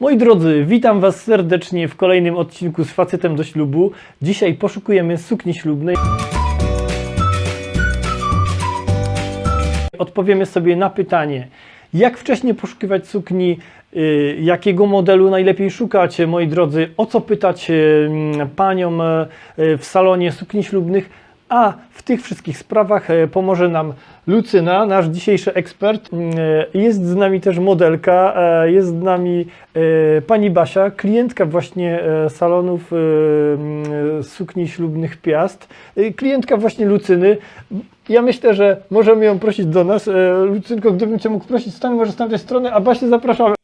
Moi drodzy, witam Was serdecznie w kolejnym odcinku z facetem do ślubu. Dzisiaj poszukujemy sukni ślubnej. Odpowiemy sobie na pytanie, jak wcześniej poszukiwać sukni, y, jakiego modelu najlepiej szukać, moi drodzy, o co pytać mm, paniom y, w salonie sukni ślubnych, a w tych wszystkich sprawach y, pomoże nam Lucyna, nasz dzisiejszy ekspert. Y, Jest z nami też modelka, y, jest z nami pani Basia, klientka właśnie salonów mm, sukni ślubnych Piast, klientka właśnie Lucyny. Ja myślę, że możemy ją prosić do nas. E, Lucynko, gdybym Cię mógł prosić, stań może z tamtej strony, a Basię zapraszamy.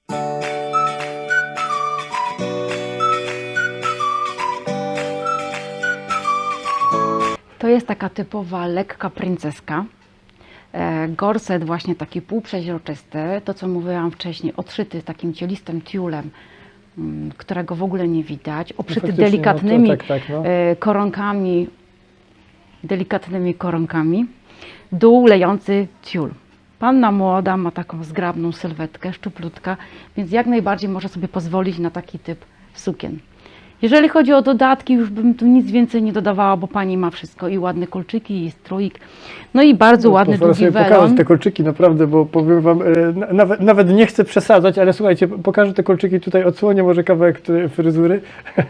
To jest taka typowa lekka princeska. E, Gorset właśnie taki półprzeźroczysty, to co mówiłam wcześniej, odszyty takim cielistym tiulem, mm, którego w ogóle nie widać, obszyty faktycznie, no to delikatnymi tak, tak, no. e, koronkami, delikatnymi koronkami, dół lejący tiul. Panna młoda ma taką zgrabną sylwetkę, szczuplutka, więc jak najbardziej może sobie pozwolić na taki typ sukien. Jeżeli chodzi o dodatki, już bym tu nic więcej nie dodawała, bo pani ma wszystko i ładne kolczyki, i strójk, no i bardzo ładny Pozwolę długi sobie welon. te kolczyki, naprawdę, bo powiem Wam, e, na- nawet, nawet nie chcę przesadzać, ale słuchajcie, pokażę te kolczyki tutaj, odsłonię może kawałek fryzury.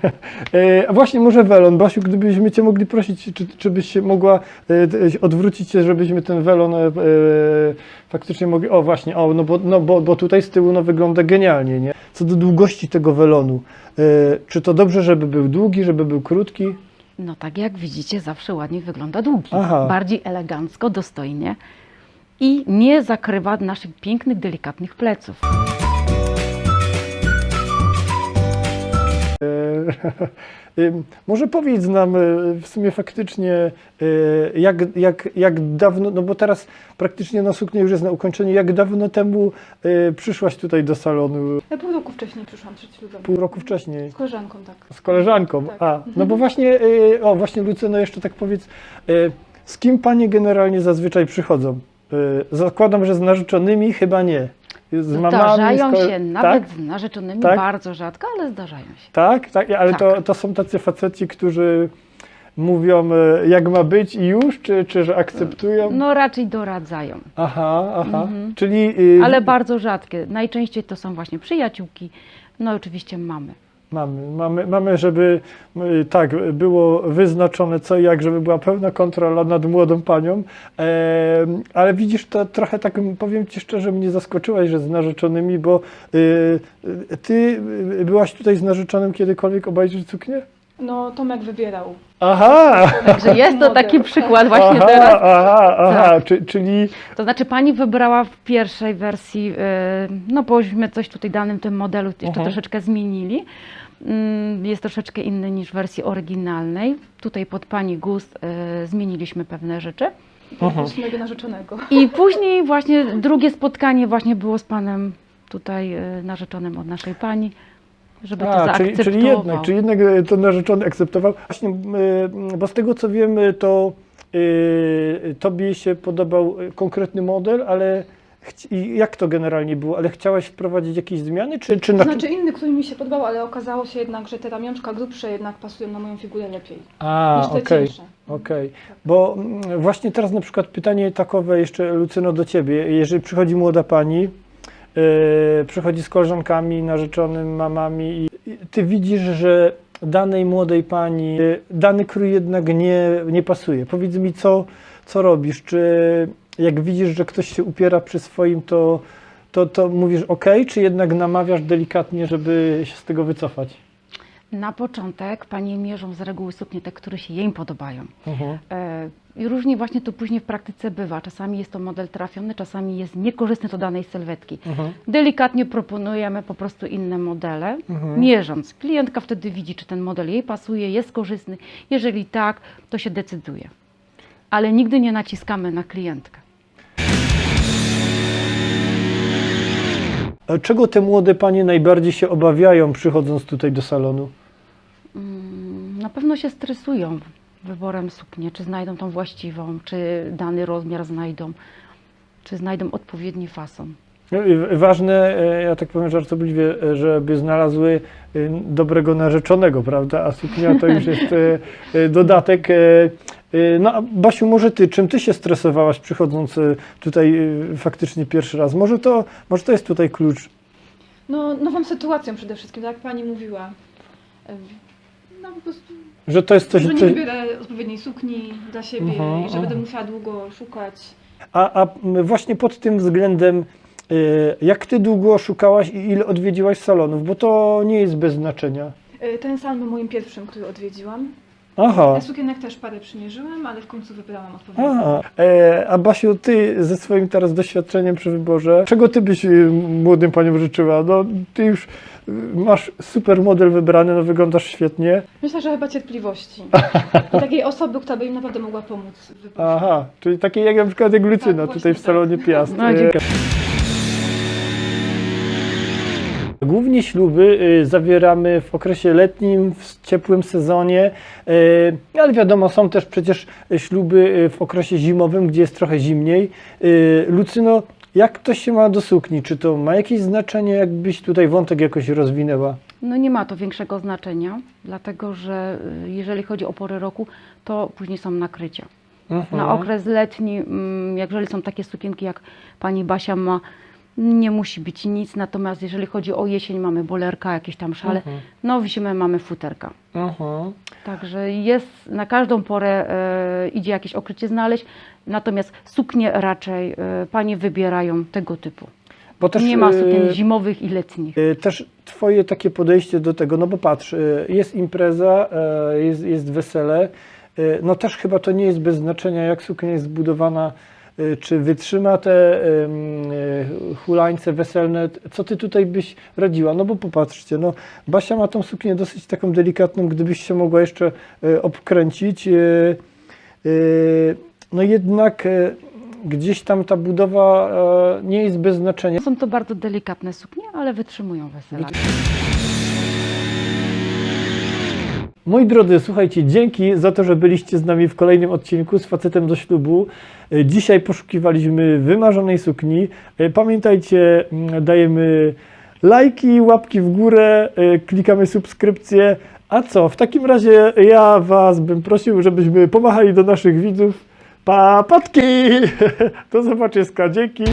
E, A właśnie może welon. Basiu, gdybyśmy Cię mogli prosić, czy, czy byś się mogła e, odwrócić się, żebyśmy ten welon e, faktycznie mogli... O właśnie, o, no, bo, no bo, bo tutaj z tyłu no, wygląda genialnie, nie? Co do długości tego welonu, czy to dobrze, żeby był długi, żeby był krótki? No tak jak widzicie, zawsze ładnie wygląda długi. Aha. Bardziej elegancko, dostojnie i nie zakrywa naszych pięknych, delikatnych pleców. Może powiedz nam e, w sumie faktycznie, e, jak, jak, jak dawno, no bo teraz praktycznie na suknię już jest na ukończeniu, jak dawno temu e, przyszłaś tutaj do salonu? Ja pół roku wcześniej przyszłam przed ślubem. Pół roku wcześniej. Z koleżanką, tak. Z koleżanką. Tak. A, no bo właśnie, o właśnie Lucyno, jeszcze tak powiedz, z kim panie generalnie zazwyczaj przychodzą? Zakładam, że z narzeczonymi chyba nie. Z mamami, Zdarzają z się nawet Tak? z narzeczonymi Tak? bardzo rzadko, ale zdarzają się. Tak, tak, ale Tak. To, to są tacy faceci, którzy mówią e, jak ma być i już, czy, czy że akceptują? No raczej doradzają, Aha, aha. Mhm. Czyli y, ale bardzo rzadkie. Najczęściej to są właśnie przyjaciółki, no oczywiście mamy. Mamy, mamy, mamy, żeby y, tak było wyznaczone co i jak, żeby była pełna kontrola nad młodą panią. E, ale widzisz, to trochę tak powiem ci szczerze, mnie zaskoczyłaś, że z narzeczonymi, bo y, y, ty byłaś tutaj z narzeczonym kiedykolwiek obejrzeć suknię? No, Tomek wybierał. Aha! Także jest to taki tak. przykład właśnie aha, teraz. Aha, aha, Tak. czy, czyli To znaczy pani wybrała w pierwszej wersji, yy, no bośmy coś tutaj danym tym modelu jeszcze Mhm. troszeczkę zmienili. Mm, Jest troszeczkę inny niż w wersji oryginalnej. Tutaj pod pani gust yy, zmieniliśmy pewne rzeczy. Mhm. Mojego narzeczonego. I później właśnie drugie spotkanie właśnie było z panem tutaj yy, narzeczonym od naszej pani, żeby to A, czyli, zaakceptował. czyli jednak, czyli jednak e, to narzeczony akceptował. Właśnie, e, bo z tego co wiem, e, to e, tobie się podobał e, konkretny model, ale i jak to generalnie było? Ale chciałaś wprowadzić jakieś zmiany, czy, czy To na... znaczy inny, który mi się podobał, ale okazało się jednak, że te ramionczka grubsze jednak pasują na moją figurę lepiej A, niż te okej. cieńsze. Okej, bo mm, właśnie teraz na przykład pytanie takowe jeszcze, Lucyno, do Ciebie. Jeżeli przychodzi młoda pani, yy, przychodzi z koleżankami, narzeczonym, mamami i i Ty widzisz, że danej młodej pani yy, dany krój jednak nie, nie pasuje. Powiedz mi, co, co robisz? Czy jak widzisz, że ktoś się upiera przy swoim, to, to, to mówisz ok, czy jednak namawiasz delikatnie, żeby się z tego wycofać? Na początek panie mierzą z reguły suknie te, które się jej podobają. Mhm. E, I różnie właśnie to później w praktyce bywa. Czasami jest to model trafiony, czasami jest niekorzystny do danej sylwetki. Mhm. Delikatnie proponujemy po prostu inne modele, Mhm. mierząc. Klientka wtedy widzi, czy ten model jej pasuje, jest korzystny. Jeżeli tak, to się decyduje. Ale nigdy nie naciskamy na klientkę. Czego te młode panie najbardziej się obawiają, przychodząc tutaj do salonu? Mm, Na pewno się stresują wyborem sukni, czy znajdą tą właściwą, czy dany rozmiar znajdą, czy znajdą odpowiedni fason. No Ważne, e, ja tak powiem żartobliwie, e, żeby znalazły e, dobrego narzeczonego, prawda? A suknia to już jest dodatek. E, No, a Basiu, może ty, czym ty się stresowałaś przychodząc tutaj e, faktycznie pierwszy raz? Może to, może to jest tutaj klucz? No, nową sytuacją przede wszystkim, tak jak pani mówiła. Em, No po prostu, Że to jest coś, że nie wybiorę odpowiedniej sukni dla siebie Mhm, i że będę mhm. musiała długo szukać. A, a właśnie pod tym względem, jak ty długo szukałaś i ile odwiedziłaś salonów? Bo to nie jest bez znaczenia. Y, Ten salon był moim pierwszym, który odwiedziłam. Aha. Ja sukienek też parę przymierzyłem, ale w końcu wybrałam odpowiednią. A, e, a Basiu, ty ze swoim teraz doświadczeniem przy wyborze, czego ty byś y, młodym paniom życzyła? No, ty już y, masz super model wybrany, no wyglądasz świetnie. Myślę, że chyba cierpliwości. I takiej osoby, która by im naprawdę mogła pomóc w wyborze. Aha, czyli takiej jak na przykład jak Lucyna Tak, tutaj w właśnie salonie Piast. No, E, dziękuję. Głównie śluby y, zawieramy w okresie letnim, w ciepłym sezonie, y, ale wiadomo, są też przecież śluby y, w okresie zimowym, gdzie jest trochę zimniej. Lucyno, jak to się ma do sukni? Czy to ma jakieś znaczenie, jakbyś tutaj wątek jakoś rozwinęła? No nie ma to większego znaczenia, dlatego że jeżeli chodzi o porę roku, to później są nakrycia. Mhm. Na okres letni, mm, jeżeli są takie sukienki, jak pani Basia ma, nie musi być nic, natomiast jeżeli chodzi o jesień, mamy bolerka, jakieś tam szale, Mhm. no w zimę mamy futerka. Mhm. Także jest, na każdą porę e, idzie jakieś okrycie znaleźć, natomiast suknie raczej e, panie wybierają tego typu. Bo też, nie ma y, sukien zimowych i letnich. y, Też twoje takie podejście do tego, no bo patrz, y, jest impreza, jest, jest wesele, no też chyba to nie jest bez znaczenia, jak suknia jest zbudowana, czy wytrzyma te y, hulańce weselne. Co ty tutaj byś radziła? No bo popatrzcie, no Basia ma tą suknię dosyć taką delikatną, gdybyś się mogła jeszcze y, obkręcić. y, y, No jednak y, gdzieś tam ta budowa y, nie jest bez znaczenia. Są to bardzo delikatne suknie, ale wytrzymują wesela. Moi drodzy, słuchajcie, dzięki za to, że byliście z nami w kolejnym odcinku z facetem do ślubu. E, Dzisiaj poszukiwaliśmy wymarzonej sukni. E, Pamiętajcie, mm, dajemy lajki, łapki w górę, e, klikamy subskrypcję. A co, w takim razie ja Was bym prosił, żebyśmy pomachali do naszych widzów. Papatki! Do zobaczyska, dzięki!